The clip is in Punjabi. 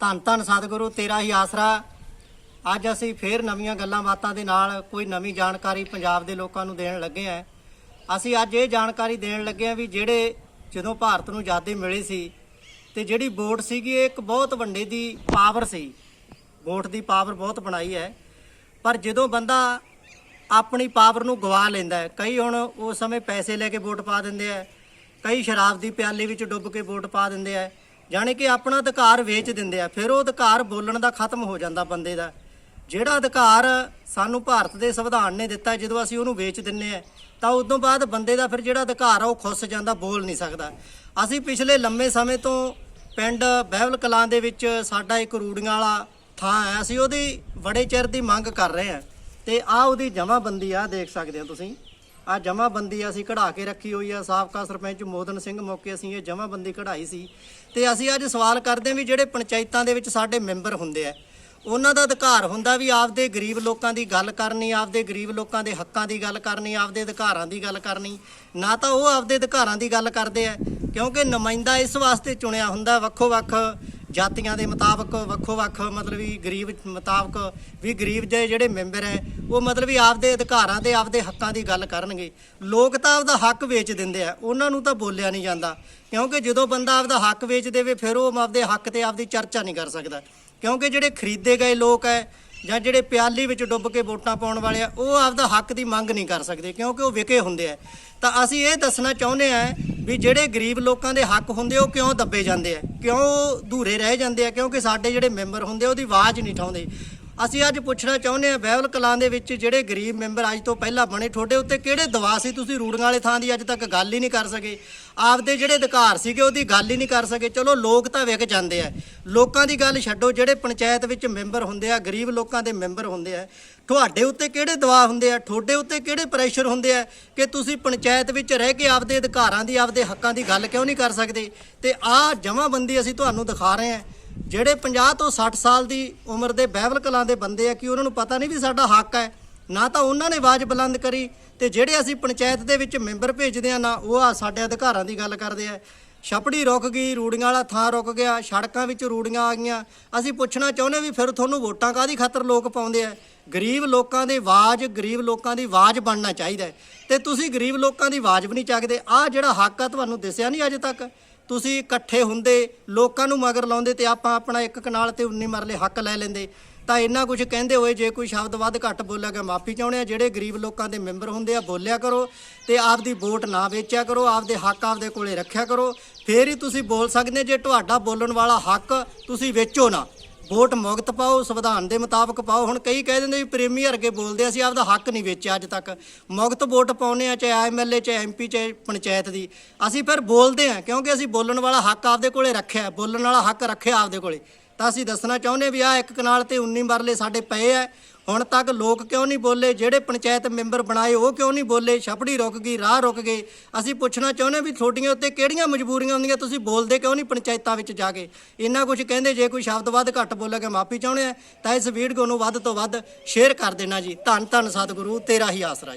ਧੰਨ ਧੰਨ ਸਤਿਗੁਰੂ, ਤੇਰਾ ਹੀ ਆਸਰਾ। ਅੱਜ ਅਸੀਂ ਫੇਰ ਨਵੀਆਂ ਗੱਲਾਂ ਬਾਤਾਂ ਦੇ ਨਾਲ ਕੋਈ ਨਵੀਂ ਜਾਣਕਾਰੀ ਪੰਜਾਬ ਦੇ ਲੋਕਾਂ ਨੂੰ ਦੇਣ ਲੱਗੇ ਆ ਅਸੀਂ ਅੱਜ ਇਹ ਜਾਣਕਾਰੀ ਦੇਣ ਲੱਗੇ ਆ ਵੀ ਜਿਹੜੇ ਜਦੋਂ ਭਾਰਤ ਨੂੰ ਆਜ਼ਾਦੀ ਮਿਲੀ ਸੀ ਤੇ ਜਿਹੜੀ ਵੋਟ ਸੀਗੀ, ਇਹ ਇੱਕ ਬਹੁਤ ਵੱਡੇ ਦੀ ਪਾਵਰ ਸੀ। ਵੋਟ ਦੀ ਪਾਵਰ ਬਹੁਤ ਬਣਾਈ ਹੈ। ਪਰ ਜਦੋਂ ਬੰਦਾ ਆਪਣੀ ਪਾਵਰ ਨੂੰ ਗਵਾ ਲੈਂਦਾ ਹੈ, ਕਈ ਹੁਣ ਉਸ ਸਮੇਂ ਪੈਸੇ ਲੈ ਕੇ ਵੋਟ ਪਾ ਦਿੰਦੇ ਆ ਕਈ ਸ਼ਰਾਬ ਦੀ ਪਿਆਲੀ ਵਿੱਚ ਡੁੱਬ ਕੇ ਵੋਟ ਪਾ ਦਿੰਦੇ ਆ ਜਾਣੀ ਕਿ ਆਪਣਾ ਅਧਿਕਾਰ ਵੇਚ ਦਿੰਦੇ ਆ, ਫਿਰ ਉਹ ਅਧਿਕਾਰ ਬੋਲਣ ਦਾ ਖਤਮ ਹੋ ਜਾਂਦਾ ਬੰਦੇ ਦਾ। ਜਿਹੜਾ ਅਧਿਕਾਰ ਸਾਨੂੰ ਭਾਰਤ ਦੇ ਸੰਵਿਧਾਨ ਨੇ ਦਿੱਤਾ, ਜਦੋਂ ਅਸੀਂ ਉਹਨੂੰ ਵੇਚ ਦਿੰਨੇ ਆ, ਤਾਂ ਉਸ ਤੋਂ ਬਾਅਦ ਬੰਦੇ ਦਾ ਫਿਰ ਜਿਹੜਾ ਅਧਿਕਾਰ ਆ, ਉਹ ਖੁੱਸ ਜਾਂਦਾ, ਬੋਲ ਨਹੀਂ ਸਕਦਾ। ਅਸੀਂ ਪਿਛਲੇ ਲੰਮੇ ਸਮੇਂ ਤੋਂ ਪਿੰਡ ਬਹਿਵਲ ਕਲਾਂ ਦੇ ਵਿੱਚ ਸਾਡਾ ਇੱਕ ਰੂੜੀਆਂ ਵਾਲਾ ਥਾਂ ਹੈ, ਅਸੀਂ ਉਹਦੀ ਬੜੇ ਚਿਰ ਦੀ ਮੰਗ ਕਰ ਰਹੇ ਹਾਂ। ਤੇ ਆ ਉਹਦੀ ਜਮਾਬੰਦੀ ਆ, ਦੇਖ ਸਕਦੇ ਹੋ ਤੁਸੀਂ। ਆ ਜਮਾਬੰਦੀ ਅਸੀਂ ਕਢਾ ਕੇ ਰੱਖੀ ਹੋਈ ਆ, ਸਾਬਕਾ ਸਰਪੰਚ ਮੋਦਨ ਸਿੰਘ ਮੌਕੇ ਅਸੀਂ ਇਹ ਜਮਾਬੰਦੀ ਕਢਾਈ ਸੀ। ਤੇ ਅਸੀਂ ਅੱਜ ਸਵਾਲ ਕਰਦੇ ਹਾਂ ਵੀ ਜਿਹੜੇ ਪੰਚਾਇਤਾਂ ਦੇ ਵਿੱਚ ਸਾਡੇ ਮੈਂਬਰ ਹੁੰਦੇ ਆ, ਉਹਨਾਂ ਦਾ ਅਧਿਕਾਰ ਹੁੰਦਾ ਵੀ ਆਪਦੇ ਗਰੀਬ ਲੋਕਾਂ ਦੀ ਗੱਲ ਕਰਨੀ, ਆਪਦੇ ਗਰੀਬ ਲੋਕਾਂ ਦੇ ਹੱਕਾਂ ਦੀ ਗੱਲ ਕਰਨੀ, ਆਪਦੇ ਅਧਿਕਾਰਾਂ ਦੀ ਗੱਲ ਕਰਨੀ। ਨਾ ਤਾਂ ਉਹ ਆਪਦੇ ਅਧਿਕਾਰਾਂ ਦੀ ਗੱਲ ਕਰਦੇ ਆ, ਕਿਉਂਕਿ ਨੁਮਾਇੰਦਾ ਇਸ ਵਾਸਤੇ ਚੁਣਿਆ ਹੁੰਦਾ ਵੱਖੋ ਵੱਖ ਜਾਤੀਆਂ ਦੇ ਮੁਤਾਬਕ ਵੱਖੋ ਵੱਖ, ਮਤਲਬ ਵੀ ਗਰੀਬ ਮੁਤਾਬਕ ਵੀ ਗਰੀਬ ਦੇ ਜਿਹੜੇ ਮੈਂਬਰ ਹੈ, ਉਹ ਮਤਲਬ ਵੀ ਆਪਦੇ ਅਧਿਕਾਰਾਂ ਦੇ ਆਪਦੇ ਹੱਕਾਂ ਦੀ ਗੱਲ ਕਰਨਗੇ। ਲੋਕ ਤਾਂ ਆਪਦਾ ਹੱਕ ਵੇਚ ਦਿੰਦੇ ਆ, ਉਹਨਾਂ ਨੂੰ ਤਾਂ ਬੋਲਿਆ ਨਹੀਂ ਜਾਂਦਾ। ਕਿਉਂਕਿ ਜਦੋਂ ਬੰਦਾ ਆਪਦਾ ਹੱਕ ਵੇਚ ਦੇਵੇ, ਫਿਰ ਉਹ ਆਪਦੇ ਹੱਕ ਤੇ ਆਪਦੀ ਚਰਚਾ ਨਹੀਂ ਕਰ ਸਕਦਾ। ਕਿਉਂਕਿ ਜਿਹੜੇ ਖਰੀਦੇ ਗਏ ਲੋਕ ਹੈ ਜਾਂ ਜਿਹੜੇ ਪਿਆਲੀ ਵਿੱਚ ਡੁੱਬ ਕੇ ਵੋਟਾਂ ਪਾਉਣ ਵਾਲੇ ਆ, ਉਹ ਆਪਦਾ ਹੱਕ ਦੀ ਮੰਗ ਨਹੀਂ ਕਰ ਸਕਦੇ, ਕਿਉਂਕਿ ਉਹ ਵਿਕੇ ਹੁੰਦੇ ਆ। ਤਾਂ ਅਸੀਂ ਇਹ ਦੱਸਣਾ ਚਾਹੁੰਦੇ ਆ ਵੀ ਜਿਹੜੇ ਗਰੀਬ ਲੋਕਾਂ ਦੇ ਹੱਕ ਹੁੰਦੇ, ਉਹ ਕਿਉਂ ਦੱਬੇ ਜਾਂਦੇ ਆ? ਕਿਉਂ ਉਹ ਅਧੂਰੇ ਰਹਿ ਜਾਂਦੇ ਆ? ਕਿਉਂਕਿ ਸਾਡੇ ਜਿਹੜੇ ਮੈਂਬਰ ਹੁੰਦੇ, ਉਹਦੀ ਆਵਾਜ਼ ਨਹੀਂ ਠਾਉਂਦੇ ਅਸੀਂ ਅੱਜ ਪੁੱਛਣਾ ਚਾਹੁੰਦੇ ਆ ਬਹਿਵਲ ਕਲਾਂ ਦੇ ਵਿੱਚ ਜਿਹੜੇ ਗਰੀਬ ਮੈਂਬਰ ਅੱਜ ਤੋਂ ਪਹਿਲਾਂ ਬਣੇ, ਤੁਹਾਡੇ ਉੱਤੇ ਕਿਹੜੇ ਦਵਾ ਸੀ? ਤੁਸੀਂ ਰੂੜੀਆਂ ਵਾਲੇ ਥਾਂ ਦੀ ਅੱਜ ਤੱਕ ਗੱਲ ਹੀ ਨਹੀਂ ਕਰ ਸਕੇ। ਆਪਦੇ ਜਿਹੜੇ ਅਧਿਕਾਰ ਸੀਗੇ, ਉਹਦੀ ਗੱਲ ਹੀ ਨਹੀਂ ਕਰ ਸਕੇ। ਚਲੋ, ਲੋਕ ਤਾਂ ਵਿਕ ਜਾਂਦੇ ਆ। ਲੋਕਾਂ ਦੀ ਗੱਲ ਛੱਡੋ, ਜਿਹੜੇ ਪੰਚਾਇਤ ਵਿੱਚ ਮੈਂਬਰ ਹੁੰਦੇ ਆ, ਗਰੀਬ ਲੋਕਾਂ ਦੇ ਮੈਂਬਰ ਹੁੰਦੇ ਆ, ਤੁਹਾਡੇ ਉੱਤੇ ਕਿਹੜੇ ਦਵਾ ਹੁੰਦੇ ਆ? ਤੁਹਾਡੇ ਉੱਤੇ ਕਿਹੜੇ ਪ੍ਰੈਸ਼ਰ ਹੁੰਦੇ ਆ ਕਿ ਤੁਸੀਂ ਪੰਚਾਇਤ ਵਿੱਚ ਰਹਿ ਕੇ ਆਪਦੇ ਅਧਿਕਾਰਾਂ ਦੀ, ਆਪਦੇ ਹੱਕਾਂ ਦੀ ਗੱਲ ਕਿਉਂ ਨਹੀਂ ਕਰ ਸਕਦੇ? ਤੇ ਆਹ ਜਮਾਬੰਦੀ ਅਸੀਂ ਤੁਹਾਨੂੰ ਦਿਖਾ ਰਹੇ ਹਾਂ। ਜਿਹੜੇ 50 ਤੋਂ 60 ਸਾਲ ਦੀ ਉਮਰ ਦੇ ਬਹਿਬਲ ਕਲਾਂ ਦੇ ਬੰਦੇ ਆ, ਕਿ ਉਹਨਾਂ ਨੂੰ ਪਤਾ ਨਹੀਂ ਵੀ ਸਾਡਾ ਹੱਕ ਹੈ? ਨਾ ਤਾਂ ਉਹਨਾਂ ਨੇ ਆਵਾਜ਼ ਬੁਲੰਦ ਕਰੀ ਤੇ ਜਿਹੜੇ ਅਸੀਂ ਪੰਚਾਇਤ ਦੇ ਵਿੱਚ ਮੈਂਬਰ ਭੇਜਦੇ ਆ ਨਾ, ਉਹ ਆ ਸਾਡੇ ਅਧਿਕਾਰਾਂ ਦੀ ਗੱਲ ਕਰਦੇ ਆ। ਛਪੜੀ ਰੁਕ ਗਈ, ਰੂੜੀਆਂ ਵਾਲਾ ਥਾਂ ਰੁਕ ਗਿਆ, ਸੜਕਾਂ ਵਿੱਚ ਰੂੜੀਆਂ ਆ ਗਈਆਂ। ਅਸੀਂ ਪੁੱਛਣਾ ਚਾਹੁੰਦੇ ਵੀ ਫਿਰ ਤੁਹਾਨੂੰ ਵੋਟਾਂ ਕਾਦੀ ਖਾਤਰ ਲੋਕ ਪਾਉਂਦੇ ਆ? ਗਰੀਬ ਲੋਕਾਂ ਦੀ ਆਵਾਜ਼, ਗਰੀਬ ਲੋਕਾਂ ਦੀ ਆਵਾਜ਼ ਬਣਨਾ ਚਾਹੀਦਾ ਹੈ। ਤੇ ਤੁਸੀਂ ਗਰੀਬ ਲੋਕਾਂ ਦੀ ਆਵਾਜ਼ ਵੀ ਨਹੀਂ ਚੱਕਦੇ। ਆਹ ਜਿਹੜਾ ਹੱਕ ਆ, ਤੁਹਾਨੂੰ ਦਿਸਿਆ ਨਹੀਂ ਅੱਜ ਤੱਕ? ਤੁਸੀਂ ਇਕੱਠੇ ਹੁੰਦੇ, ਲੋਕਾਂ ਨੂੰ ਮਗਰ ਲਾਉਂਦੇ ਤੇ ਆਪਾਂ ਆਪਣਾ ਇੱਕ ਕਨਾਲ ਤੇ 19 ਮਰਲੇ ਹੱਕ ਲੈ ਲੈਂਦੇ। ਤਾਂ ਇੰਨਾ ਕੁਝ ਕਹਿੰਦੇ ਹੋਏ, ਜੇ ਕੋਈ ਸ਼ਬਦ ਵੱਧ ਘੱਟ ਬੋਲਿਆ ਗਿਆ, ਮਾਫੀ ਚਾਹੁੰਦੇ ਆ। ਜਿਹੜੇ ਗਰੀਬ ਲੋਕਾਂ ਦੇ ਮੈਂਬਰ ਹੁੰਦੇ ਆ, ਬੋਲਿਆ ਕਰੋ ਤੇ ਆਪਦੀ ਵੋਟ ਨਾ ਵੇਚਿਆ ਕਰੋ, ਆਪਦੇ ਹੱਕ ਆਪਦੇ ਕੋਲੇ ਰੱਖਿਆ ਕਰੋ। ਫੇਰ ਹੀ ਤੁਸੀਂ ਬੋਲ ਸਕਦੇ ਜੇ ਤੁਹਾਡਾ ਬੋਲਣ ਵਾਲਾ ਹੱਕ ਤੁਸੀਂ ਵੇਚੋ ਨਾ। ਵੋਟ ਮੁਕਤ ਪਾਓ ਸੰਵਿਧਾਨ ਦੇ ਮੁਤਾਬਕ ਪਾਓ। ਹੁਣ ਕਈ ਕਹਿ ਦਿੰਦੇ ਵੀ ਪ੍ਰੇਮੀ ਵਰਗੇ ਬੋਲਦੇ ਆ, ਅਸੀਂ ਆਪਦਾ ਹੱਕ ਨਹੀਂ ਵੇਚਿਆ ਅੱਜ ਤੱਕ। ਮੁਕਤ ਵੋਟ ਪਾਉਨੇ ਆ ਚਾਹੇ ਐਮਐਲਏ ਚਾਹੇ ਐਮਪੀ ਚਾਹੇ ਪੰਚਾਇਤ ਦੀ। ਅਸੀਂ ਫਿਰ ਬੋਲਦੇ ਆ ਕਿਉਂਕਿ ਅਸੀਂ ਬੋਲਣ ਵਾਲਾ ਹੱਕ ਆਪਦੇ ਕੋਲੇ ਰੱਖਿਆ ਬੋਲਣ ਵਾਲਾ ਹੱਕ ਰੱਖਿਆ ਆਪਦੇ ਕੋਲੇ। ਤਾਂ ਅਸੀਂ ਦੱਸਣਾ ਚਾਹੁੰਦੇ ਵੀ ਆ ਇੱਕ ਕਨਾਲ ਤੇ 19 ਮਰਲੇ ਸਾਡੇ ਪਏ ਆ। ਹੁਣ ਤੱਕ ਲੋਕ ਕਿਉਂ ਨਹੀਂ ਬੋਲੇ? ਜਿਹੜੇ ਪੰਚਾਇਤ ਮੈਂਬਰ ਬਣਾਏ, ਉਹ ਕਿਉਂ ਨਹੀਂ ਬੋਲੇ? ਛਪੜੀ ਰੁਕ ਗਈ, ਰਾਹ ਰੁਕ ਗਏ। ਅਸੀਂ ਪੁੱਛਣਾ ਚਾਹੁੰਦੇ ਵੀ ਤੁਹਾਡੀਆਂ ਉੱਤੇ ਕਿਹੜੀਆਂ ਮਜਬੂਰੀਆਂ ਹੁੰਦੀਆਂ? ਤੁਸੀਂ ਬੋਲਦੇ ਕਿਉਂ ਨਹੀਂ ਪੰਚਾਇਤਾਂ ਵਿੱਚ ਜਾ ਕੇ? ਇੰਨਾ ਕੁਝ ਕਹਿੰਦੇ, ਜੇ ਕੋਈ ਸ਼ਬਦ ਵੱਧ ਘੱਟ ਬੋਲੇਗਾ ਮਾਫੀ ਚਾਹੁੰਦੇ ਆ, ਤਾਂ ਇਸ ਵੀਡੀਓ ਨੂੰ ਵੱਧ ਤੋਂ ਵੱਧ ਸ਼ੇਅਰ ਕਰ ਦੇਣਾ ਜੀ। ਧੰਨ ਧੰਨ ਸਤਿਗੁਰੂ, ਤੇਰਾ ਹੀ ਆਸਰਾ